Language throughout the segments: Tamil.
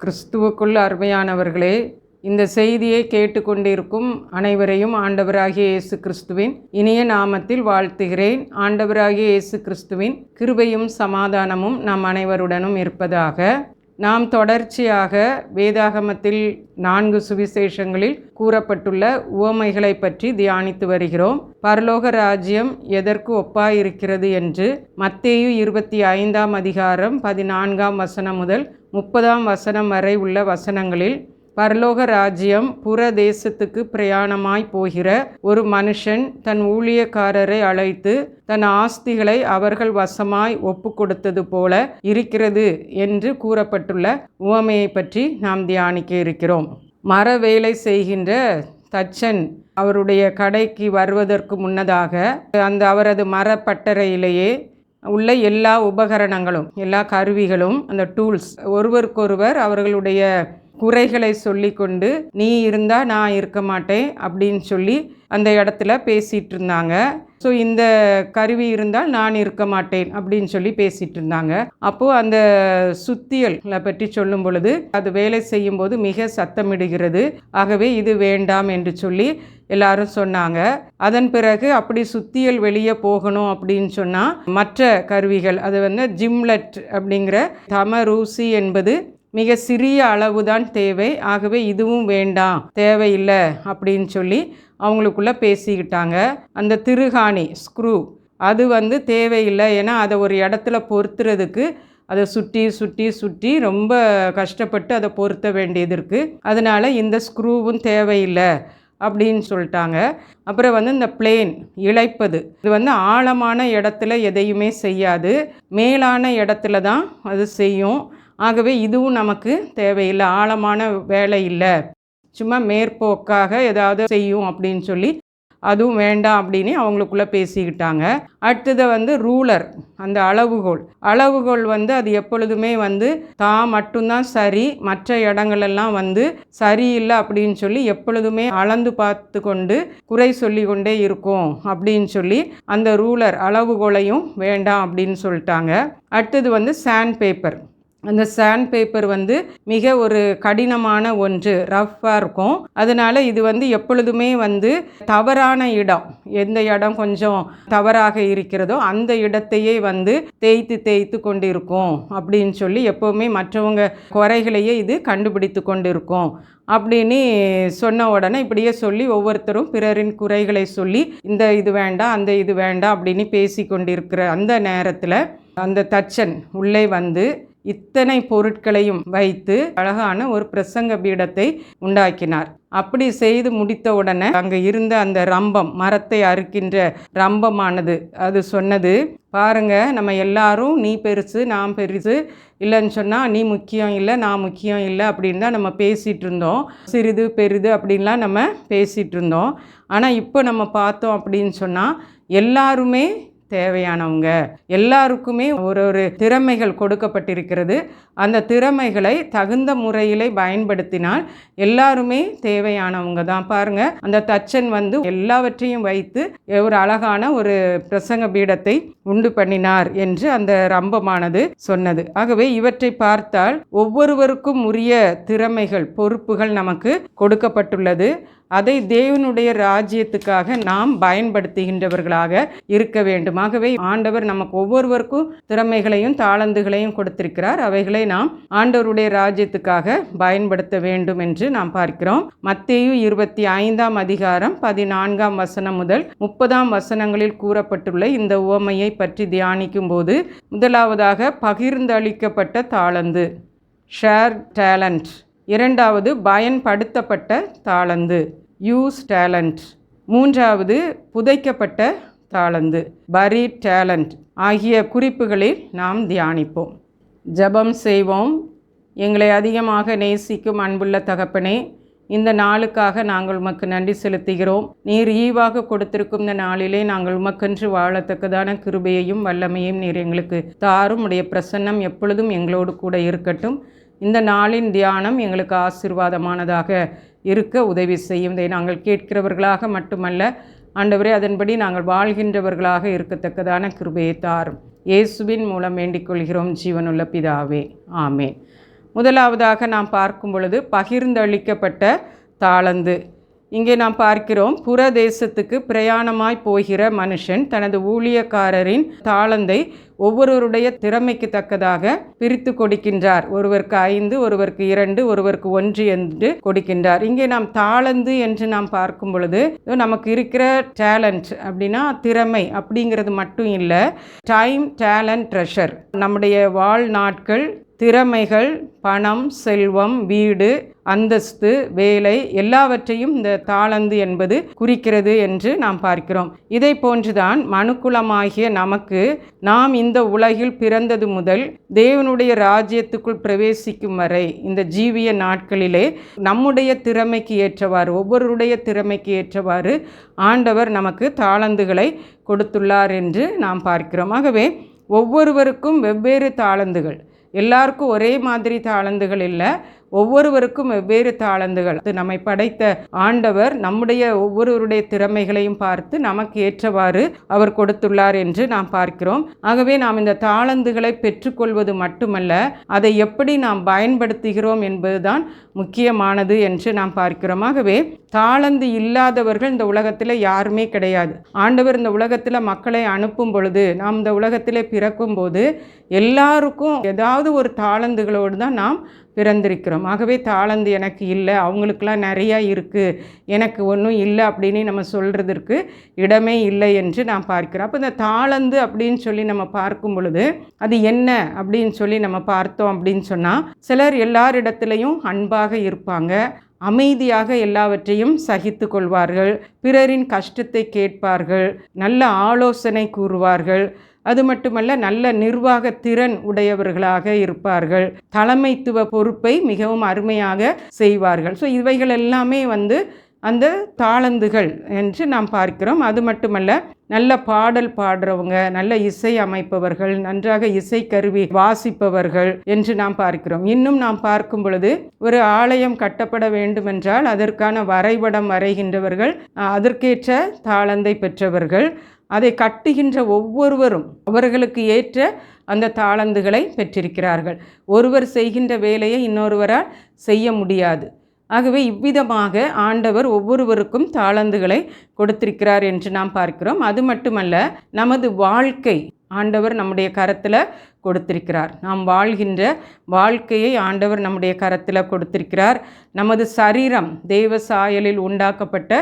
கிறிஸ்துவுக்குள் அருமையானவர்களே இந்த செய்தியை கேட்டுக்கொண்டிருக்கும் அனைவரையும் ஆண்டவராகிய இயேசு கிறிஸ்துவின் இனிய நாமத்தில் வாழ்த்துகிறேன். ஆண்டவராகிய இயேசு கிறிஸ்துவின் கிருபையும் சமாதானமும் நம் அனைவருடனும் இருப்பதாக. நாம் தொடர்ச்சியாக வேதாகமத்தில் நான்கு சுவிசேஷங்களில் கூறப்பட்டுள்ள உவமைகளை பற்றி தியானித்து வருகிறோம். பரலோக ராஜ்யம் எதற்கு ஒப்பாயிருக்கிறது என்று மத்தேயு இருபத்தி ஐந்தாம் அதிகாரம் பதினான்காம் வசனம் முதல் முப்பதாம் வசனம் வரை உள்ள வசனங்களில் பரலோக ராஜ்யம் புற தேசத்துக்கு பிரயாணமாய் போகிற ஒரு மனுஷன் தன் ஊழியக்காரரை அழைத்து தன் ஆஸ்திகளை அவர்கள் வசமாய் ஒப்பு கொடுத்தது போல இருக்கிறது என்று கூறப்பட்டுள்ள உவமையை பற்றி நாம் தியானிக்க இருக்கிறோம். மர வேலை செய்கின்ற தச்சன் அவருடைய கடைக்கு வருவதற்கு முன்னதாக அந்த அவரது மரப்பட்டறையிலேயே உள்ள எல்லா உபகரணங்களும் எல்லா கருவிகளும் அந்த டூல்ஸ் ஒருவருக்கொருவர் அவர்களுடைய குறைகளை சொல்லிக்கொண்டு நீ இருந்தால் நான் இருக்க மாட்டேன் அப்படின்னு சொல்லி அந்த இடத்துல பேசிகிட்டு இருந்தாங்க. ஸோ இந்த கருவி இருந்தால் நான் இருக்க மாட்டேன் அப்படின்னு சொல்லி பேசிகிட்டு இருந்தாங்க. அப்போது அந்த சுத்தியலை பற்றி சொல்லும் பொழுது அது வேலை செய்யும் போது மிக சத்தமிடுகிறது. ஆகவே இது வேண்டாம் என்று சொல்லி எல்லாரும் சொன்னாங்க. அதன் பிறகு அப்படி சுத்தியல் வெளியே போகணும் அப்படின்னு சொன்னால் மற்ற கருவிகள் அது வந்து ஜிம்லெட் அப்படிங்கிற தமரூசி என்பது மிக சிறிய அளவு தான் தேவை. ஆகவே இதுவும் வேண்டாம் தேவையில்லை அப்படின்னு சொல்லி அவங்களுக்குள்ளே பேசிக்கிட்டாங்க. அந்த திருகாணி ஸ்க்ரூ அது வந்து தேவையில்லை. ஏன்னா அதை ஒரு இடத்துல பொருத்துறதுக்கு அதை சுற்றி சுற்றி சுற்றி ரொம்ப கஷ்டப்பட்டு அதை பொருத்த வேண்டியது இருக்குது அதனால் இந்த ஸ்க்ரூவும் தேவையில்லை அப்படின்னு சொல்லிட்டாங்க. அப்புறம் வந்து இந்த பிளேன் இழைப்பது. இது வந்து ஆழமான இடத்துல எதையுமே செய்யாது. மேலான இடத்துல தான் அது செய்யும். ஆகவே இதுவும் நமக்கு தேவையில்லை. ஆழமான வேலை இல்லை. சும்மா மேற்போக்காக ஏதாவது செய்யும் அப்படின்னு சொல்லி அதுவும் வேண்டாம் அப்படின்னு அவங்களுக்குள்ளே பேசிக்கிட்டாங்க. அடுத்தது வந்து ரூலர் அந்த அளவுகோல். அளவுகோல் வந்து அது எப்பொழுதுமே வந்து தான் மட்டும்தான் சரி மற்ற இடங்களெல்லாம் வந்து சரியில்லை அப்படின்னு சொல்லி எப்பொழுதுமே அளந்து பார்த்து கொண்டு குறை சொல்லி கொண்டே இருக்கும் அப்படின்னு சொல்லி அந்த ரூலர் அளவுகோலையும் வேண்டாம் அப்படின்னு சொல்லிட்டாங்க. அடுத்தது வந்து சாண்ட் பேப்பர் அந்த சாண்ட் பேப்பர் வந்து மிக ஒரு கடினமான ஒன்று ரஃப்பாக இருக்கும். அதனால் இது வந்து எப்பொழுதுமே வந்து தவறான இடம். எந்த இடம் கொஞ்சம் தவறாக இருக்கிறதோ அந்த இடத்தையே வந்து தேய்த்து தேய்த்து கொண்டு இருக்கும் அப்படின்னு சொல்லி எப்போவுமே மற்றவங்க குறைகளையே இது கண்டுபிடித்து கொண்டு இருக்கும் அப்படின்னு சொன்ன உடனே இப்படியே சொல்லி ஒவ்வொருத்தரும் பிறரின் குறைகளை சொல்லி இந்த இது வேண்டாம் அந்த இது வேண்டாம் அப்படின்னு பேசி கொண்டிருக்கிற அந்த நேரத்தில் அந்த தச்சன் உள்ளே வந்து இத்தனை பொருட்களையும் வைத்து அழகான ஒரு பிரசங்க பீடத்தை உண்டாக்கினார். அப்படி செய்து முடித்த உடனே அங்கே இருந்த அந்த ரம்பம் மரத்தை அறுக்கின்ற ரம்பமானது. அது சொன்னது பாருங்க நம்ம எல்லாரும் நீ பெருசு நான் பெருசு. இல்லைன்னு சொன்னால் நீ முக்கியம் இல்லை நான் முக்கியம் இல்லை அப்படின்னு தான் நம்ம பேசிகிட்டு இருந்தோம். சிறிது பெரிது அப்படின்லாம் நம்ம பேசிகிட்டு இருந்தோம். ஆனால் இப்போ நம்ம பார்த்தோம் அப்படின்னு சொன்னால் எல்லாருமே தேவையானவங்க. எல்லாருக்குமே ஒரு ஒரு திறமைகள் கொடுக்கப்பட்டிருக்கிறது. அந்த திறமைகளை தகுந்த முறையிலே பயன்படுத்தினால் எல்லாருமே தேவையானவங்க தான். பாருங்க அந்த தச்சன் வந்து எல்லாவற்றையும் வைத்து ஒரு அழகான ஒரு பிரசங்க பீடத்தை உண்டு பண்ணினார் என்று அந்த ரம்பமானது சொன்னது. ஆகவே இவற்றை பார்த்தால் ஒவ்வொருவருக்கும் உரிய திறமைகள் பொறுப்புகள் நமக்கு கொடுக்கப்பட்டுள்ளது. அதை தேவனுடைய ராஜ்யத்துக்காக நாம் பயன்படுத்துகின்றவர்களாக இருக்க வேண்டும். ஆகவே ஆண்டவர் நமக்கு ஒவ்வொருவருக்கும் திறமைகளையும் தாளந்துகளையும் கொடுத்திருக்கிறார். அவைகளை நாம் ஆண்டவருடைய ராஜ்யத்துக்காக பயன்படுத்த வேண்டும் என்று நாம் பார்க்கிறோம். மத்தேயு இருபத்தி ஐந்தாம் அதிகாரம் பதினான்காம் வசனம் முதல் முப்பதாம் வசனங்களில் கூறப்பட்டுள்ள இந்த உவமையை பற்றி தியானிக்கும் போது முதலாவதாக பகிர்ந்தளிக்கப்பட்ட தாளந்து ஷேர் டேலண்ட் இரண்டாவது பயன்படுத்தப்பட்ட தாளந்து யூஸ் டேலண்ட் மூன்றாவது புதைக்கப்பட்ட தாளந்து பரி டேலண்ட் ஆகிய குறிப்புகளில் நாம் தியானிப்போம். ஜெபம் செய்வோம். எங்களை அதிகமாக நேசிக்கும் அன்புள்ள தகப்பனே இந்த நாளுக்காக நாங்கள் உமக்கு நன்றி செலுத்துகிறோம். நீர் ஈவாக கொடுத்திருக்கும் இந்த நாளிலே நாங்கள் உமக்கென்று வாழத்தக்கதான கிருபையையும் வல்லமையும் நீர் எங்களுக்கு தாரும். உடைய பிரசன்னம் எப்பொழுதும் எங்களோடு கூட இருக்கட்டும். இந்த நாளின் தியானம் எங்களுக்கு ஆசீர்வாதமானதாக இருக்க உதவி செய்யும். இதை நாங்கள் கேட்கிறவர்களாக மட்டுமல்ல ஆண்டவரே அதன்படி நாங்கள் வாழ்கின்றவர்களாக இருக்கத்தக்கதான கிருபையை தாரும். இயேசுவின் மூலம் வேண்டிக் கொள்கிறோம். ஜீவனுள்ள பிதாவே ஆமேன். முதலாவதாக நாம் பார்க்கும் பொழுது பகிர்ந்தளிக்கப்பட்ட தாளந்து. இங்கே நாம் பார்க்கிறோம் புற தேசத்துக்கு பிரயாணமாய் போகிற மனுஷன் தனது ஊழியக்காரரின் தாளந்தை ஒவ்வொருவருடைய திறமைக்கு தக்கதாக பிரித்து கொடுக்கின்றார். ஒருவருக்கு ஐந்து ஒருவருக்கு இரண்டு ஒருவருக்கு ஒன்று என்று கொடுக்கின்றார். இங்கே நாம் தாளந்து என்று நாம் பார்க்கும் பொழுது நமக்கு இருக்கிற டேலண்ட் அப்படின்னா திறமை அப்படிங்கிறது மட்டும் இல்லை டைம் டேலண்ட் ட்ரெஷர் நம்முடைய வாழ்நாட்கள் திறமைகள் பணம் செல்வம் வீடு அந்தஸ்து வேலை எல்லாவற்றையும் இந்த தாளந்து என்பது குறிக்கிறது என்று நாம் பார்க்கிறோம். இதை போன்றுதான் மனுக்குலமாகிய நமக்கு நாம் இந்த உலகில் பிறந்தது முதல் தேவனுடைய ராஜ்யத்துக்குள் பிரவேசிக்கும் வரை இந்த ஜீவிய நாட்களிலே நம்முடைய திறமைக்கு ஏற்றவாறு ஒவ்வொருடைய திறமைக்கு ஏற்றவாறு ஆண்டவர் நமக்கு தாளந்துகளை கொடுத்துள்ளார் என்று நாம் பார்க்கிறோம். ஆகவே ஒவ்வொருவருக்கும் வெவ்வேறு தாளந்துகள். எல்லாருக்கும் ஒரே மாதிரி தாளந்துகள் இல்லை. ஒவ்வொருவருக்கும் வெவ்வேறு தாளந்துகள். அது நம்மை படைத்த ஆண்டவர் நம்முடைய ஒவ்வொருவருடைய திறமைகளையும் பார்த்து நமக்கு ஏற்றவாறு அவர் கொடுத்துள்ளார் என்று நாம் பார்க்கிறோம். ஆகவே நாம் இந்த தாளந்துகளை பெற்றுக்கொள்வது மட்டுமல்ல அதை எப்படி நாம் பயன்படுத்துகிறோம் என்பதுதான் முக்கியமானது என்று நாம் பார்க்கிறோம். ஆகவே தாளந்து இல்லாதவர்கள் இந்த உலகத்தில் யாருமே கிடையாது. ஆண்டவர் இந்த உலகத்தில் மக்களை அனுப்பும் பொழுது நாம் இந்த உலகத்தில் பிறக்கும் போது எல்லாருக்கும் ஏதாவது ஒரு தாளந்துகளோடு தான் நாம் பிறந்திருக்கிறோம். ஆகவே தாளந்து எனக்கு இல்லை அவங்களுக்கெல்லாம் நிறையா இருக்குது எனக்கு ஒன்றும் இல்லை அப்படின்னு நம்ம சொல்கிறதற்கு இடமே இல்லை என்று நான் பார்க்கிறோம். அப்போ இந்த தாளந்து அப்படின்னு சொல்லி நம்ம பார்க்கும் பொழுது அது என்ன அப்படின்னு சொல்லி நம்ம பார்த்தோம் அப்படின்னு சொன்னால் சிலர் எல்லாரிடத்துலையும் அன்பாக இருப்பாங்க. அமைதியாக எல்லாவற்றையும் சகித்து கொள்வார்கள். பிறரின் கஷ்டத்தை கேட்பார்கள். நல்ல ஆலோசனை கூறுவார்கள். அது மட்டுமல்ல நல்ல நிர்வாக திறன் உடையவர்களாக இருப்பார்கள். தலைமைத்துவ பொறுப்பை மிகவும் அருமையாக செய்வார்கள். ஸோ இவைகள் எல்லாமே வந்து அந்த தாளந்துகள் என்று நாம் பார்க்கிறோம். அது மட்டுமல்ல நல்ல பாடல் பாடுறவங்க நல்ல இசை அமைப்பவர்கள் நன்றாக இசைக்கருவி வாசிப்பவர்கள் என்று நாம் பார்க்கிறோம். இன்னும் நாம் பார்க்கும் பொழுது ஒரு ஆலயம் கட்டப்பட வேண்டுமென்றால் அதற்கான வரைபடம் வரைகின்றவர்கள் அதற்கேற்ற தாளந்தை பெற்றவர்கள் அதை கட்டுகின்ற ஒவ்வொருவரும் அவர்களுக்கு ஏற்ற அந்த தாளந்துகளை பெற்றிருக்கிறார்கள். ஒருவர் செய்கின்ற வேலையை இன்னொருவரால் செய்ய முடியாது. ஆகவே இவ்விதமாக ஆண்டவர் ஒவ்வொருவருக்கும் தாளந்துகளை கொடுத்திருக்கிறார் என்று நாம் பார்க்கிறோம். அது மட்டுமல்ல நமது வாழ்க்கை ஆண்டவர் நம்முடைய கரத்தில் கொடுத்திருக்கிறார். நாம் வாழ்கின்ற வாழ்க்கையை ஆண்டவர் நம்முடைய கரத்தில் கொடுத்திருக்கிறார். நமது சரீரம் தெய்வ சாயலில் உண்டாக்கப்பட்ட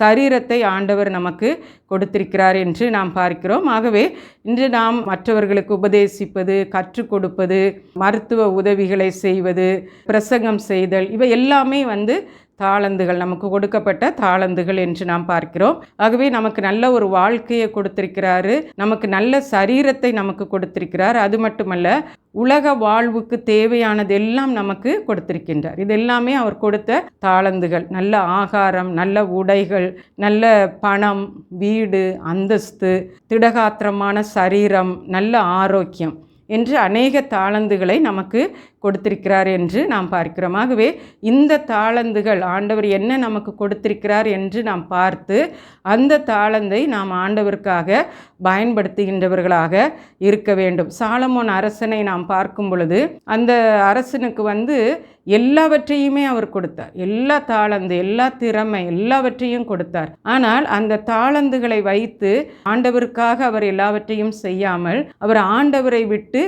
சரீரத்தை ஆண்டவர் நமக்கு கொடுத்திருக்கிறார் என்று நாம் பார்க்கிறோம். ஆகவே இன்று நாம் மற்றவர்களுக்கு உபதேசிப்பது கற்றுக் கொடுப்பது மருத்துவ உதவிகளை செய்வது பிரசங்கம் செய்தல் இவை எல்லாமே வந்து தாளந்துகள் நமக்கு கொடுக்கப்பட்ட தாளந்துகள் என்று நாம் பார்க்கிறோம். ஆகவே நமக்கு நல்ல ஒரு வாழ்க்கையை கொடுத்திருக்கிறாரு. நமக்கு நல்ல சரீரத்தை நமக்கு கொடுத்திருக்கிறார். அது மட்டுமல்ல உலக வாழ்வுக்கு தேவையானது எல்லாம் நமக்கு கொடுத்திருக்கின்றார். இது எல்லாமே அவர் கொடுத்த தாளந்துகள். நல்ல ஆகாரம் நல்ல உடைகள் நல்ல பணம் வீடு அந்தஸ்து திடகாத்திரமான சரீரம் நல்ல ஆரோக்கியம் என்று அநேக தாளந்துகளை நமக்கு கொடுத்திருக்கிறார் என்று நாம் பார்க்கிறோம். ஆகவே இந்த தாளந்துகள் ஆண்டவர் என்ன நமக்கு கொடுத்திருக்கிறார் என்று நாம் பார்த்து அந்த தாளந்தை நாம் ஆண்டவருக்காக பயன்படுத்துகின்றவர்களாக இருக்க வேண்டும். சாலமோன் அரசனை நாம் பார்க்கும் பொழுது அந்த அரசனுக்கு வந்து எல்லாவற்றையுமே அவர் கொடுத்தார். எல்லா தாளந்து எல்லா திறமை எல்லாவற்றையும் கொடுத்தார். ஆனால் அந்த தாளந்துகளை வைத்து ஆண்டவருக்காக அவர் எல்லாவற்றையும் செய்யாமல் அவர் ஆண்டவரை விட்டு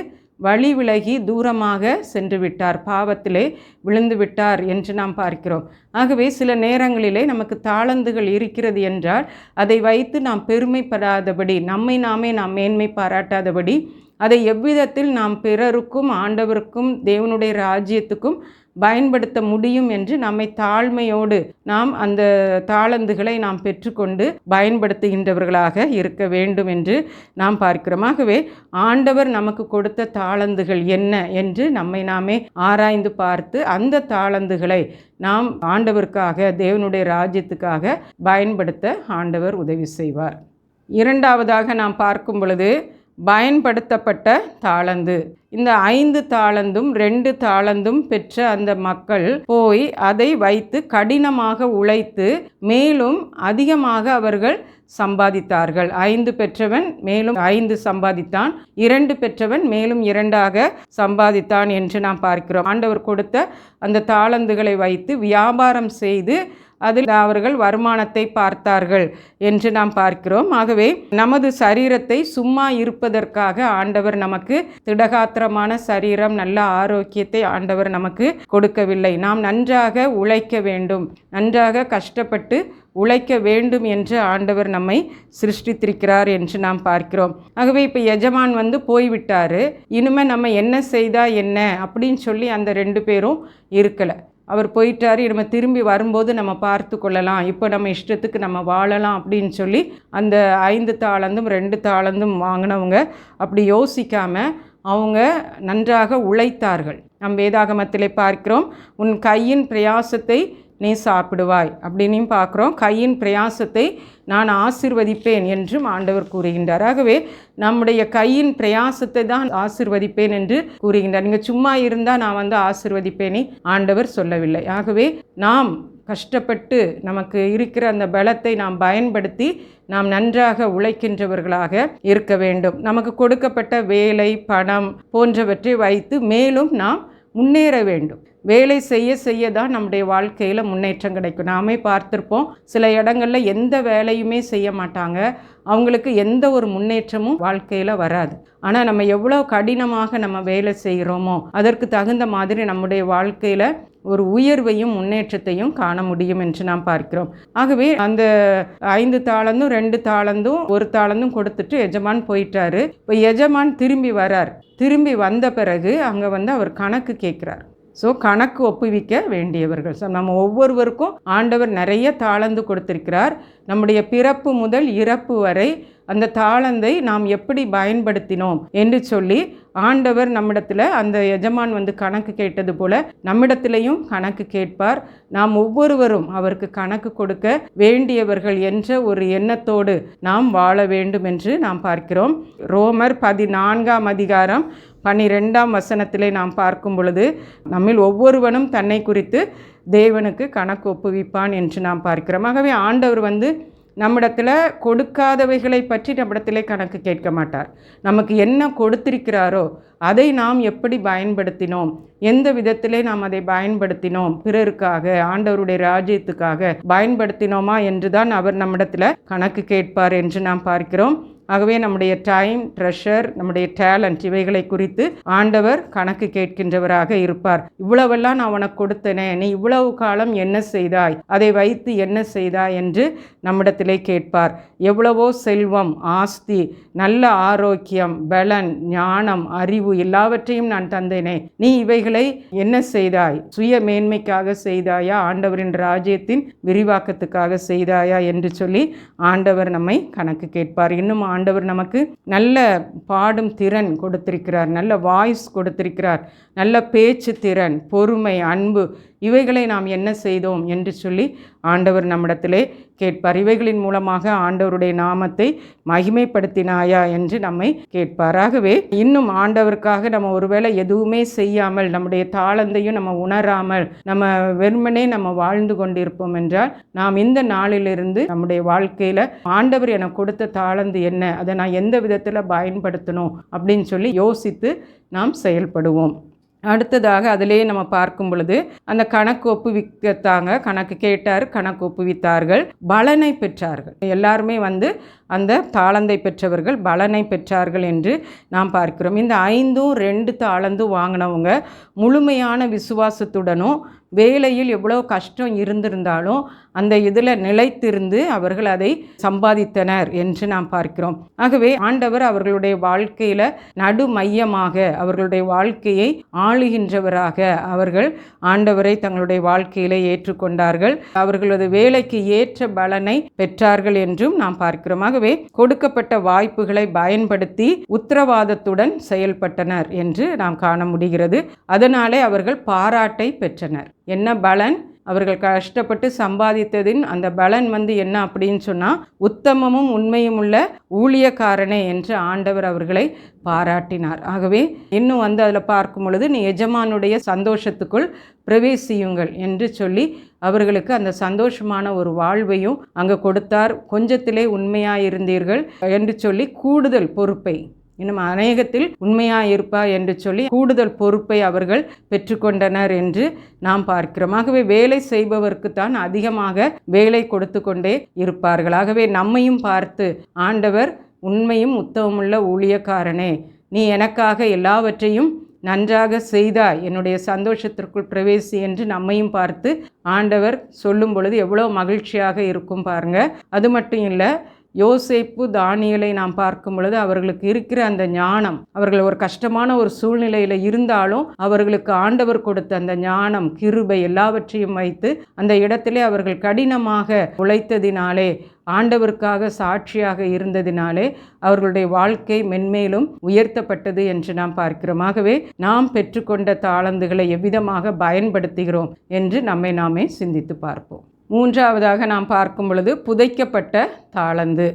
வழி விலகி தூரமாக சென்று விட்டார். பாவத்திலே விழுந்து விட்டார் என்று நாம் பார்க்கிறோம். ஆகவே சில நேரங்களிலே நமக்கு தாளந்துகள் இருக்கிறது என்றால் அதை வைத்து நாம் பெருமைப்படாதபடி நம்மை நாமே நாம் மேன்மை பாராட்டாதபடி அதை எவ்விதத்தில் நாம் பிறருக்கும் ஆண்டவருக்கும் தேவனுடைய ராஜ்யத்துக்கும் பயன்படுத்த முடியும் என்று நம்மை தாழ்மையோடு நாம் அந்த தாளந்துகளை நாம் பெற்றுக்கொண்டு பயன்படுத்துகின்றவர்களாக இருக்க வேண்டும் என்று நாம் பார்க்கிறோம். ஆகவே ஆண்டவர் நமக்கு கொடுத்த தாளந்துகள் என்ன என்று நம்மை நாமே ஆராய்ந்து பார்த்து அந்த தாளந்துகளை நாம் ஆண்டவருக்காக தேவனுடைய ராஜ்யத்துக்காக பயன்படுத்த ஆண்டவர் உதவி செய்வார். இரண்டாவதாக நாம் பார்க்கும் பொழுது பயன்படுத்தப்பட்ட தாளந்து. இந்த ஐந்து தாளந்தும் ரெண்டு தாளந்தும் பெற்ற அந்த மக்கள் போய் அதை வைத்து கடினமாக உழைத்து மேலும் அதிகமாக அவர்கள் சம்பாதித்தார்கள். ஐந்து பெற்றவன் மேலும் ஐந்து சம்பாதித்தான் இரண்டு பெற்றவன் மேலும் இரண்டாக சம்பாதித்தான் என்று நாம் பார்க்கிறோம். ஆண்டவர் கொடுத்த அந்த தாளந்துகளை வைத்து வியாபாரம் செய்து அதில் அவர்கள் வருமானத்தை பார்த்தார்கள் என்று நாம் பார்க்கிறோம். ஆகவே நமது சரீரத்தை சும்மா இருப்பதற்காக ஆண்டவர் நமக்கு திடகாத்திரமான சரீரம் நல்ல ஆரோக்கியத்தை ஆண்டவர் நமக்கு கொடுக்கவில்லை. நாம் நன்றாக உழைக்க வேண்டும் நன்றாக கஷ்டப்பட்டு உழைக்க வேண்டும் என்று ஆண்டவர் நம்மை சிருஷ்டித்திருக்கிறார் என்று நாம் பார்க்கிறோம். ஆகவே இப்போ எஜமான் வந்து போய்விட்டார். இனிமேல் நம்ம என்ன செய்தா என்ன? அப்படின்னு சொல்லி அந்த ரெண்டு பேரும் இருக்கலை. அவர் போயிட்டார் நம்ம திரும்பி வரும்போது நம்ம பார்த்து கொள்ளலாம். இப்போ நம்ம இஷ்டத்துக்கு நம்ம வாழலாம் அப்படின்னு சொல்லி அந்த ஐந்து தாளந்தும் ரெண்டு தாளந்தும் வாங்கினவங்க அப்படி யோசிக்காமல் அவங்க நன்றாக உழைத்தார்கள். நம் வேதாகமத்திலே பார்க்கிறோம் உன் கையின் பிரயாசத்தை நீ சாப்பிடுவாய். அப்படின்னும் பார்க்குறோம். கையின் பிரயாசத்தை நான் ஆசிர்வதிப்பேன் என்றும் ஆண்டவர் கூறுகின்றார். ஆகவே நம்முடைய கையின் பிரயாசத்தை தான் ஆசிர்வதிப்பேன் என்று கூறுகின்றார். நீங்கள் சும்மா இருந்தால் நான் வந்து ஆசிர்வதிப்பேனே ஆண்டவர் சொல்லவில்லை. ஆகவே நாம் கஷ்டப்பட்டு நமக்கு இருக்கிற அந்த பலத்தை நாம் பயன்படுத்தி நாம் நன்றாக உழைக்கின்றவர்களாக இருக்க வேண்டும். நமக்கு கொடுக்கப்பட்ட வேலை பணம் போன்றவற்றை வைத்து மேலும் நாம் முன்னேற வேண்டும். வேலை செய்ய செய்ய தான் நம்முடைய வாழ்க்கையில் முன்னேற்றம் கிடைக்கும். நாமே பார்த்துருப்போம் சில இடங்களில் எந்த வேலையுமே செய்ய மாட்டாங்க. அவங்களுக்கு எந்த ஒரு முன்னேற்றமும் வாழ்க்கையில் வராது. ஆனால் நம்ம எவ்வளோ கடினமாக நம்ம வேலை செய்கிறோமோ அதற்கு தகுந்த மாதிரி நம்முடைய வாழ்க்கையில் ஒரு உயர்வையும் முன்னேற்றத்தையும் காண முடியும் என்று நாம் பார்க்கிறோம். ஆகவே அந்த ஐந்து தாளந்தும் ரெண்டு தாளந்தும் ஒரு தாளந்தும் கொடுத்துட்டு எஜமான் போயிட்டாரு. இப்போ எஜமான் திரும்பி வரார். திரும்பி வந்த பிறகு அங்கே வந்து அவர் கணக்கு கேட்குறார். ஸோ கணக்கு ஒப்புவிக்க வேண்டியவர்கள். ஸோ நம்ம ஒவ்வொருவருக்கும் ஆண்டவர் நிறைய தாளந்து கொடுத்திருக்கிறார். நம்முடைய பிறப்பு முதல் இறப்பு வரை அந்த தாளந்தை நாம் எப்படி பயன்படுத்தினோம் என்று சொல்லி ஆண்டவர் நம்மிடத்தில் அந்த எஜமான் வந்து கணக்கு கேட்டது போல நம்மிடத்திலையும் கணக்கு கேட்பார். நாம் ஒவ்வொருவரும் அவருக்கு கணக்கு கொடுக்க வேண்டியவர்கள் என்ற ஒரு எண்ணத்தோடு நாம் வாழ வேண்டும் என்று நாம் பார்க்கிறோம். ரோமர் பதினான்காம் அதிகாரம் பன்னிரெண்டாம் வசனத்திலே நாம் பார்க்கும் பொழுது நம்மில் ஒவ்வொருவனும் தன்னை குறித்து தேவனுக்கு கணக்கு ஒப்புவிப்பான் என்று நாம் பார்க்கிறோம். ஆகவே ஆண்டவர் வந்து நம்மிடத்தில் கொடுக்காதவைகளை பற்றி நம்மிடத்திலே கணக்கு கேட்க மாட்டார். நமக்கு என்ன கொடுத்திருக்கிறாரோ அதை நாம் எப்படி பயன்படுத்தினோம்? எந்த விதத்திலே நாம் அதை பயன்படுத்தினோம்? பிறருக்காக ஆண்டவருடைய ராஜ்யத்துக்காக பயன்படுத்தினோமா என்றுதான் அவர் நம்மிடத்தில் கணக்கு கேட்பார் என்று நாம் பார்க்கிறோம். ஆகவே நம்முடைய டைம் ட்ரெஷர் நம்முடைய டேலண்ட் இவைகளை குறித்து ஆண்டவர் கணக்கு கேட்கின்றவராக இருப்பார். இவ்வளவெல்லாம் நான் உனக்கு கொடுத்தனே நீ இவ்வளவு காலம் என்ன செய்தாய் அதை வைத்து என்ன செய்தாய் என்று நம்மிடத்திலே கேட்பார். எவ்வளவோ செல்வம் ஆஸ்தி நல்ல ஆரோக்கியம் பலன் ஞானம் அறிவு எல்லாவற்றையும் நான் தந்தேனே. நீ இவைகளை என்ன செய்தாய்? சுய மேன்மைக்காக செய்தாயா? ஆண்டவரின் ராஜ்யத்தின் விரிவாக்கத்துக்காக செய்தாயா? என்று சொல்லி ஆண்டவர் நம்மை கணக்கு கேட்பார். இன்னும் ஆண்டவர் நமக்கு நல்ல பாடும் திறன் கொடுத்திருக்கிறார். நல்ல வாய்ஸ் கொடுத்திருக்கிறார். நல்ல பேச்சு திறன் பொறுமை அன்பு இவைகளை நாம் என்ன செய்தோம் என்று சொல்லி ஆண்டவர் நம்மிடத்திலே கேட்பார். இவைகளின் மூலமாக ஆண்டவருடைய நாமத்தை மகிமைப்படுத்தினாயா என்று நம்மை கேட்பார். ஆகவே இன்னும் ஆண்டவருக்காக நம்ம ஒருவேளை எதுவுமே செய்யாமல் நம்முடைய தாளந்தையும் நம்ம உணராமல் நம்ம வெறுமனே நம்ம வாழ்ந்து கொண்டிருப்போம் என்றால் நாம் இந்த நாளிலிருந்து நம்முடைய வாழ்க்கையில் ஆண்டவர் எனக்கு கொடுத்த தாளந்து என்ன அதை நான் எந்த விதத்தில் பயன்படுத்தணும் அப்படின்னு சொல்லி யோசித்து நாம் செயல்படுவோம். அடுத்ததாக அதிலேயே நம்ம பார்க்கும் பொழுது அந்த கணக்கு ஒப்புவிக்கத்தாங்க. கணக்கு கேட்டார் கணக்கு ஒப்புவித்தார்கள். பலனை பெற்றார்கள். எல்லாருமே வந்து அந்த தாளந்தை பெற்றவர்கள் பலனை பெற்றார்கள் என்று நாம் பார்க்கிறோம். இந்த ஐந்தும் ரெண்டு தாளந்தும் வாங்கினவங்க முழுமையான விசுவாசத்துடனும் வேலையில் எவ்வளோ கஷ்டம் இருந்திருந்தாலும் அந்த இதில் நிலைத்திருந்து அவர்கள் அதை சம்பாதித்தனர் என்று நாம் பார்க்கிறோம். ஆகவே ஆண்டவர் அவர்களுடைய வாழ்க்கையில் நடு மையமாக அவர்களுடைய வாழ்க்கையை ஆளுகின்றவராக அவர்கள் ஆண்டவரை தங்களுடைய வாழ்க்கையில ஏற்றுக்கொண்டார்கள். அவர்களது வேலைக்கு ஏற்ற பலனை பெற்றார்கள் என்றும் நாம் பார்க்கிறோம். ஆகவே கொடுக்கப்பட்ட வாய்ப்புகளை பயன்படுத்தி உத்தரவாதத்துடன் செயல்பட்டனர் என்று நாம் காண முடிகிறது. அதனாலே அவர்கள் பாராட்டை பெற்றனர். என்ன பலன்? அவர்கள் கஷ்டப்பட்டு சம்பாதித்ததின் அந்த பலன் வந்து என்ன அப்படின்னு சொன்னால் உத்தமமும் உண்மையும் உள்ள ஊழியக்காரனே என்று ஆண்டவர் அவர்களை பாராட்டினார். ஆகவே இன்னும் வந்து அதில் பார்க்கும் பொழுது நீ எஜமானுடைய சந்தோஷத்துக்குள் பிரவேசியுங்கள் என்று சொல்லி அவர்களுக்கு அந்த சந்தோஷமான ஒரு வாழ்வையும் அங்கே கொடுத்தார். கொஞ்சத்திலே உண்மையாக இருந்தீர்கள் என்று சொல்லி கூடுதல் பொறுப்பை இன்னும் அநேகத்தில் உண்மையாயிருப்பா என்று சொல்லி கூடுதல் பொறுப்பை அவர்கள் பெற்றுக்கொண்டனர் என்று நாம் பார்க்கிறோம். ஆகவே வேலை செய்பவர்க்கு தான் அதிகமாக வேலை கொடுத்து கொண்டே இருப்பார்கள். ஆகவே நம்மையும் பார்த்து ஆண்டவர் உண்மையும் உத்தவமுள்ள ஊழியக்காரனே நீ எனக்காக எல்லாவற்றையும் நன்றாக செய்தாய். என்னுடைய சந்தோஷத்திற்குள் பிரவேசி என்று நம்மையும் பார்த்து ஆண்டவர் சொல்லும் பொழுது எவ்வளோ மகிழ்ச்சியாக இருக்கும் பாருங்க. அது மட்டும் இல்லை யோசேப்பு தானியலை நாம் பார்க்கும் பொழுது அவர்களுக்கு இருக்கிற அந்த ஞானம் அவர்கள் ஒரு கஷ்டமான ஒரு சூழ்நிலையில் இருந்தாலும் அவர்களுக்கு ஆண்டவர் கொடுத்த அந்த ஞானம் கிருபை எல்லாவற்றையும் வைத்து அந்த இடத்திலே அவர்கள் கடினமாக உழைத்ததினாலே ஆண்டவருக்காக சாட்சியாக இருந்ததினாலே அவர்களுடைய வாழ்க்கை மென்மேலும் உயர்த்தப்பட்டது என்று நாம் பார்க்கிறோம். ஆகவே நாம் பெற்றுக்கொண்ட தாளந்துகளை எவ்விதமாக பயன்படுத்துகிறோம் என்று நம்மை நாமே சிந்தித்து பார்ப்போம். மூன்றாவதாக நாம் பார்க்கும் பொழுது புதைக்கப்பட்ட தாளந்து.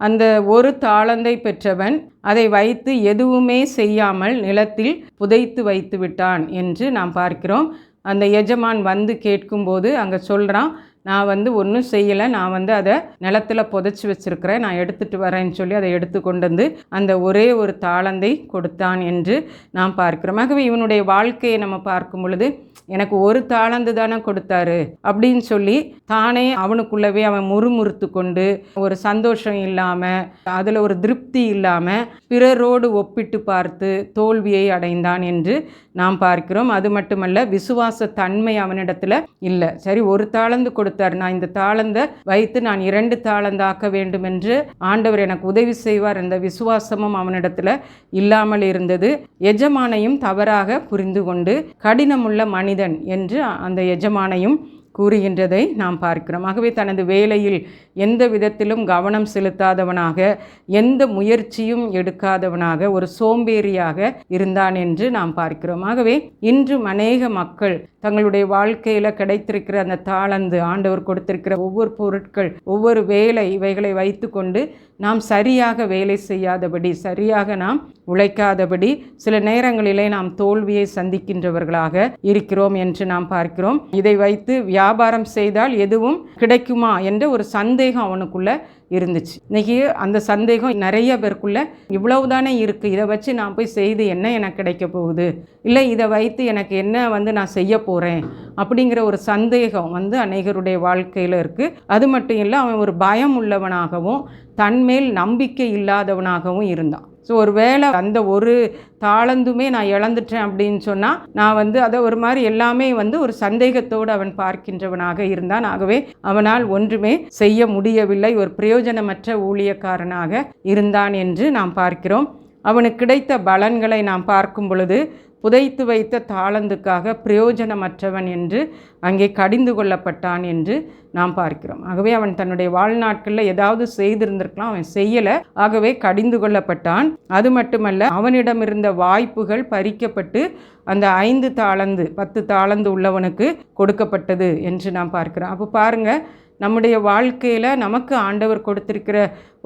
அந்த ஒரு தாளந்தை பெற்றவன் அதை வைத்து எதுவுமே செய்யாமல் நிலத்தில் புதைத்து வைத்து விட்டான் என்று நாம் பார்க்கிறோம். அந்த எஜமான் வந்து கேட்கும்போது அங்கே சொல்கிறான் நான் வந்து ஒன்றும் செய்யலை. நான் வந்து அதை நிலத்தில் புதைச்சி வச்சிருக்கிறேன். நான் எடுத்துகிட்டு வரேன்னு சொல்லி அதை எடுத்து கொண்டு வந்து அந்த ஒரே ஒரு தாளந்தை கொடுத்தான் என்று நாம் பார்க்கிறோம். ஆகவே இவனுடைய வாழ்க்கையை நம்ம பார்க்கும் பொழுது எனக்கு ஒரு தாளந்து தானே கொடுத்தாரு அப்படின்னு சொல்லி தானே அவனுக்குள்ளவே அவன் முறுமுறுத்து கொண்டு ஒரு சந்தோஷம் இல்லாமல் அதில் ஒரு திருப்தி இல்லாமல் பிறரோடு ஒப்பிட்டு பார்த்து தோல்வியை அடைந்தான் என்று நாம் பார்க்கிறோம். அது மட்டுமல்ல விசுவாச தன்மை அவனிடத்தில் இல்லை. சரி ஒரு தாளந்து கொடுத்தார். நான் இந்த தாளந்தை வைத்து நான் இரண்டு தாளந்தாக்க வேண்டும் என்று ஆண்டவர் எனக்கு உதவி செய்வார். என்ற விசுவாசமும் அவனிடத்தில் இல்லாமல் இருந்தது. எஜமானையும் தவறாக புரிந்து கொண்டு கடினமுள்ள மனிதன் என்று அந்த எஜமானையும் கூறுகின்றதை நாம் பார்க்கிறோம். ஆகவே தனது வேலையில் எந்த விதத்திலும் கவனம் செலுத்தாதவனாக எந்த முயற்சியும் எடுக்காதவனாக ஒரு சோம்பேறியாக இருந்தான் என்று நாம் பார்க்கிறோம். ஆகவே இன்றும் அநேக மக்கள் தங்களுடைய வாழ்க்கையில் கிடைத்திருக்கிற அந்த தாளந்து ஆண்டவர் கொடுத்திருக்கிற ஒவ்வொரு பொருட்கள் ஒவ்வொரு வேலை இவைகளை வைத்துக்கொண்டு நாம் சரியாக வேலை செய்யாதபடி சரியாக நாம் உழைக்காதபடி சில நேரங்களிலே நாம் தோல்வியை சந்திக்கின்றவர்களாக இருக்கிறோம் என்று நாம் பார்க்கிறோம். இதை வைத்து வியாபாரம் செய்தால் எதுவும் கிடைக்குமா என்ற ஒரு சந்தேகம் அவனுக்குள்ள இருந்துச்சு. இன்னைக்கு அந்த சந்தேகம் நிறைய பேருக்குள்ள இவ்வளவு தானே இருக்குது இதை வச்சு நான் போய் செய்து என்ன எனக்கு கிடைக்க போகுது? இல்லை இதை வைத்து எனக்கு என்ன வந்து நான் செய்ய போகிறேன் அப்படிங்கிற ஒரு சந்தேகம் வந்து அநேகருடைய வாழ்க்கையில் இருக்குது அது மட்டும் இல்லை அவன் ஒரு பயம் உள்ளவனாகவும் தன்மேல் நம்பிக்கை இல்லாதவனாகவும் இருந்தான். ஸோ ஒரு வேளை அந்த ஒரு தாளந்துமே நான் இழந்துட்டேன் அப்படின்னு சொன்னால் நான் வந்து அதை ஒரு மாதிரி எல்லாமே வந்து ஒரு சந்தேகத்தோடு அவன் பார்க்கின்றவனாக இருந்தான். ஆகவே அவனால் ஒன்றுமே செய்ய முடியவில்லை. ஒரு பிரயோஜனமற்ற ஊழியக்காரனாக இருந்தான் என்று நாம் பார்க்கிறோம். அவனுக்கு கிடைத்த பலன்களை நாம் பார்க்கும் பொழுது புதைத்து வைத்த தாளந்துக்காக பிரயோஜனமற்றவன் என்று அங்கே கடிந்து கொள்ளப்பட்டான் என்று நாம் பார்க்கிறோம். ஆகவே அவன் தன்னுடைய வாழ்நாட்களில் ஏதாவது செய்திருந்திருக்கலாம். அவன் செய்யலை. ஆகவே கடிந்து கொள்ளப்பட்டான். அது மட்டுமல்ல அவனிடம் இருந்த வாய்ப்புகள் பறிக்கப்பட்டு அந்த ஐந்து தாளந்து பத்து தாளந்து உள்ளவனுக்கு கொடுக்கப்பட்டது என்று நாம் பார்க்கிறோம். அப்போ பாருங்கள் நம்முடைய வாழ்க்கையில் நமக்கு ஆண்டவர் கொடுத்திருக்கிற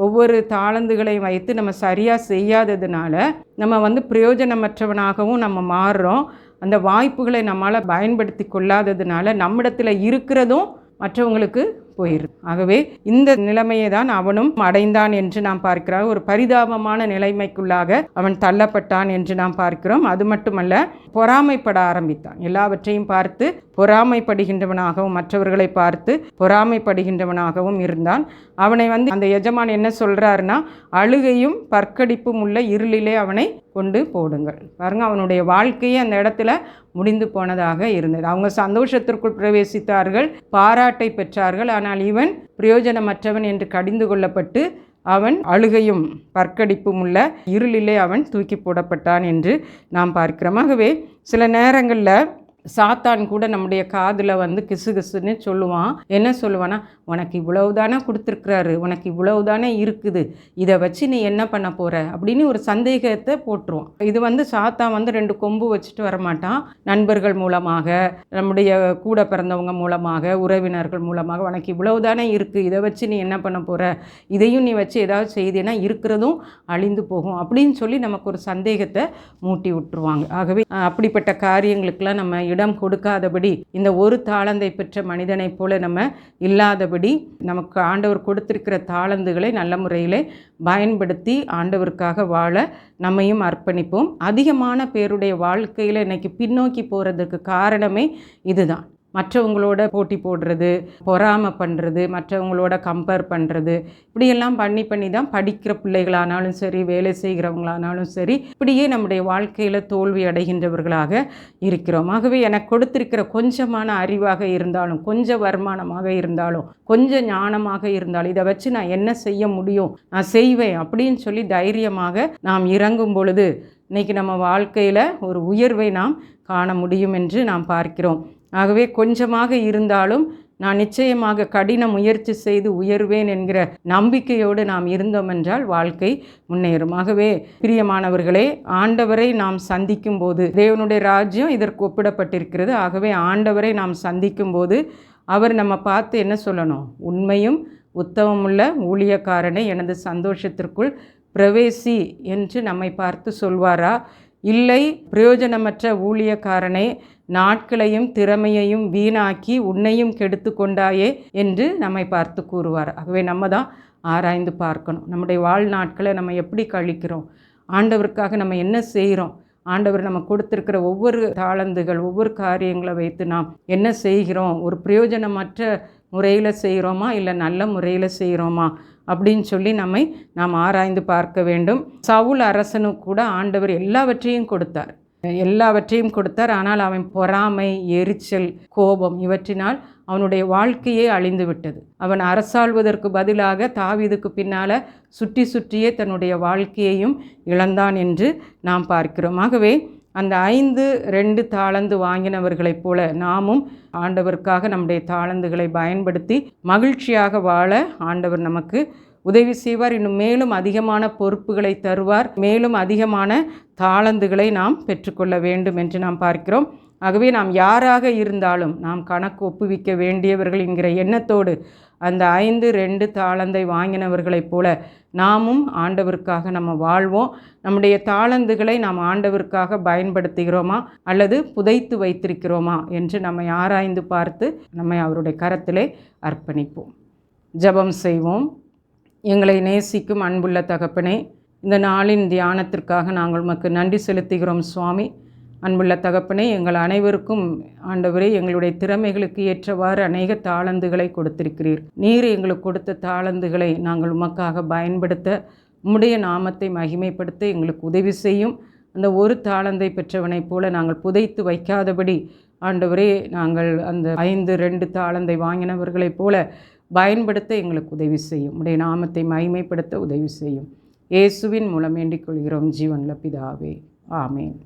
ஒவ்வொரு தாளந்துகளையும் வைத்து நம்ம சரியாக செய்யாததுனால நம்ம வந்து பிரயோஜனமற்றவனாகவும் நம்ம மாறுறோம். அந்த வாய்ப்புகளை நம்மளால் பயன்படுத்தி கொள்ளாததுனால நம்மிடத்தில் இருக்கிறதும் மற்றவங்களுக்கு போயிடுது ஆகவே இந்த நிலைமையை தான் அவனும் அடைந்தான் என்று நாம் பார்க்கிறோம். ஒரு பரிதாபமான நிலைமைக்குள்ளாக அவன் தள்ளப்பட்டான் என்று நாம் பார்க்கிறோம். அது மட்டுமல்ல பொறாமைப்பட ஆரம்பித்தான். எல்லாவற்றையும் பார்த்து பொறாமைப்படுகின்றவனாகவும் மற்றவர்களை பார்த்து பொறாமைப்படுகின்றவனாகவும் இருந்தான். அவனை வந்து அந்த எஜமான் என்ன சொல்கிறாருன்னா அழுகையும் பற்கடிப்பும் உள்ள இருளிலே அவனை கொண்டு போடுங்கள். பாருங்க அவனுடைய வாழ்க்கையே அந்த இடத்துல முடிந்து போனதாக இருந்தது. அவங்க சந்தோஷத்திற்குள் பிரவேசித்தார்கள் பாராட்டை பெற்றார்கள். ஆனால் இவன் பிரயோஜனமற்றவன் என்று கடிந்து கொள்ளப்பட்டு அவன் அழுகையும் பற்கடிப்பும் உள்ள இருளிலே அவன் தூக்கி போடப்பட்டான் என்று நாம் பார்க்கிறோம். ஆகவே சில நேரங்களில் சாத்தான் கூட நம்முடைய காதில் வந்து கிசு கிசுன்னு சொல்லுவான். என்ன சொல்லுவான்னா உனக்கு இவ்வளவு தானே கொடுத்துருக்குறாரு உனக்கு இவ்வளவு தானே இருக்குது இதை வச்சு நீ என்ன பண்ண போகிற அப்படின்னு ஒரு சந்தேகத்தை போட்டுருவான். இது வந்து சாத்தான் வந்து ரெண்டு கொம்பு வச்சுட்டு வரமாட்டான். நண்பர்கள் மூலமாக நம்முடைய கூட பிறந்தவங்க மூலமாக உறவினர்கள் மூலமாக உனக்கு இவ்வளவு தானே இருக்குது இதை வச்சு நீ என்ன பண்ண போகிற இதையும் நீ வச்சு ஏதாவது செய்தேன்னா இருக்கிறதும் அழிந்து போகும் அப்படின்னு சொல்லி நமக்கு ஒரு சந்தேகத்தை மூட்டி விட்டுருவாங்க. ஆகவே அப்படிப்பட்ட காரியங்களுக்கெல்லாம் நம்ம இடம் கொடுக்காதபடி இந்த ஒரு தாளந்தை பெற்ற மனிதனைப் போல நம்ம இல்லாதபடி நமக்கு ஆண்டவர் கொடுத்திருக்கிற தாளந்துகளை நல்ல முறையில் பயன்படுத்தி ஆண்டவருக்காக வாழ நம்மையும் அர்ப்பணிப்போம். அதிகமான பேருடைய வாழ்க்கையில் இன்னைக்கு பின்னோக்கி போகிறதுக்கு காரணமே இதுதான். மற்றவங்களோட போட்டி போடுறது பொறாமை பண்ணுறது மற்றவங்களோட கம்பேர் பண்ணுறது இப்படியெல்லாம் பண்ணி பண்ணி தான் படிக்கிற பிள்ளைகளானாலும் சரி வேலை செய்கிறவங்களானாலும் சரி இப்படியே நம்முடைய வாழ்க்கையில் தோல்வி அடைகின்றவர்களாக இருக்கிறோம். ஆகவே எனக்கு கொடுத்திருக்கிற கொஞ்சமான அறிவாக இருந்தாலும் கொஞ்சம் வருமானமாக இருந்தாலும் கொஞ்சம் ஞானமாக இருந்தாலும் இதை வச்சு நான் என்ன செய்ய முடியும் நான் செய்வேன் அப்படின்னு சொல்லி தைரியமாக நாம் இறங்கும் பொழுது இன்னைக்கு நம்ம வாழ்க்கையில் ஒரு உயர்வை நாம் காண முடியும் என்று நாம் பார்க்கிறோம். ஆகவே கொஞ்சமாக இருந்தாலும் நான் நிச்சயமாக கடின முயற்சி செய்து உயர்வேன் என்கிற நம்பிக்கையோடு நாம் இருந்தோம் என்றால் வாழ்க்கை முன்னேறும். ஆகவே பிரியமானவர்களே ஆண்டவரை நாம் சந்திக்கும் போது தேவனுடைய ராஜ்யம் இதற்கு ஒப்பிடப்பட்டிருக்கிறது. ஆகவே ஆண்டவரை நாம் சந்திக்கும் போது அவர் நம்ம பார்த்து என்ன சொல்லணும்? உண்மையும் உத்தமமுள்ள ஊழியக்காரனை எனது சந்தோஷத்திற்குள் பிரவேசி என்று நம்மை பார்த்து சொல்வாரா? இல்லை பிரயோஜனமற்ற ஊழியக்காரனை நாட்களையும் திறமையையும் வீணாக்கி உன்னையும் கெடுத்து கொண்டாயே என்று நம்மை பார்த்து கூறுவார். ஆகவே நம்ம தான் ஆராய்ந்து பார்க்கணும். நம்முடைய வாழ்நாட்களை நம்ம எப்படி கழிக்கிறோம்? ஆண்டவருக்காக நம்ம என்ன செய்கிறோம்? ஆண்டவர் நம்ம கொடுத்துருக்கிற ஒவ்வொரு தாளந்துகள் ஒவ்வொரு காரியங்களை வைத்து நாம் என்ன செய்கிறோம்? ஒரு பிரயோஜனமற்ற முறையில் செய்கிறோமா? இல்லை நல்ல முறையில் செய்கிறோமா? அப்படின்னு சொல்லி நம்மை நாம் ஆராய்ந்து பார்க்க வேண்டும். சவுல் அரசனு கூட ஆண்டவர் எல்லாவற்றையும் கொடுத்தார். எல்லாவற்றையும் கொடுத்தார். ஆனால் அவன் பொறாமை எரிச்சல் கோபம் இவற்றினால் அவனுடைய வாழ்க்கையே அழிந்து விட்டது. அவன் அரசாள்வதற்கு பதிலாக தாவிதுக்கு பின்னால் சுற்றி சுற்றியே தன்னுடைய வாழ்க்கையையும் இழந்தான் என்று நாம் பார்க்கிறோம். ஆகவே அந்த ஐந்து ரெண்டு தாளந்து வாங்கினவர்களைப் போல நாமும் ஆண்டவருக்காக நம்முடைய தாளந்துகளை பயன்படுத்தி மகிழ்ச்சியாக வாழ ஆண்டவர் நமக்கு உதவி செய்வார். இன்னும் மேலும் அதிகமான பொறுப்புகளை தருவார். மேலும் அதிகமான தாளந்துகளை நாம் பெற்றுக்கொள்ள வேண்டும் என்று நாம் பார்க்கிறோம். ஆகவே நாம் யாராக இருந்தாலும் நாம் கணக்கு ஒப்புவிக்க வேண்டியவர்கள் என்கிற எண்ணத்தோடு அந்த ஐந்து ரெண்டு தாளந்தை வாங்கினவர்களைப் போல நாமும் ஆண்டவருக்காக நம்ம வாழ்வோம். நம்முடைய தாளந்துகளை நாம் ஆண்டவருக்காக பயன்படுத்துகிறோமா? அல்லது புதைத்து வைத்திருக்கிறோமா? என்று நம்மை ஆராய்ந்து பார்த்து நம்மை அவருடைய கரத்திலே அர்ப்பணிப்போம். ஜெபம் செய்வோம். எங்களை நேசிக்கும் அன்புள்ள தகப்பனே இந்த நாளின் தியானத்திற்காக நாங்கள் உமக்கு நன்றி செலுத்துகிறோம் சுவாமி. அன்புள்ள தகப்பனே எங்கள் அனைவருக்கும் ஆண்டவரே எங்களுடைய திறமைகளுக்கு ஏற்றவாறு அநேக தாளந்துகளை கொடுத்திருக்கிறீர். நீர் எங்களுக்கு கொடுத்த தாளந்துகளை நாங்கள் உமக்காக பயன்படுத்த உம்முடைய நாமத்தை மகிமைப்படுத்த எங்களுக்கு உதவி செய்யும். அந்த ஒரு தாளந்தை பெற்றவனைப் போல நாங்கள் புதைத்து வைக்காதபடி ஆண்டவரே நாங்கள் அந்த ஐந்து ரெண்டு தாளந்தை வாங்கினவர்களைப் போல பயன்படுத்த எங்களுக்கு உதவி செய்யும். உடைய நாமத்தை மகிமைப்படுத்த உதவி செய்யும். இயேசுவின் மூலம் வேண்டிக் கொள்கிறோம். ஜீவன்ல பிதாவே. ஆமேன்.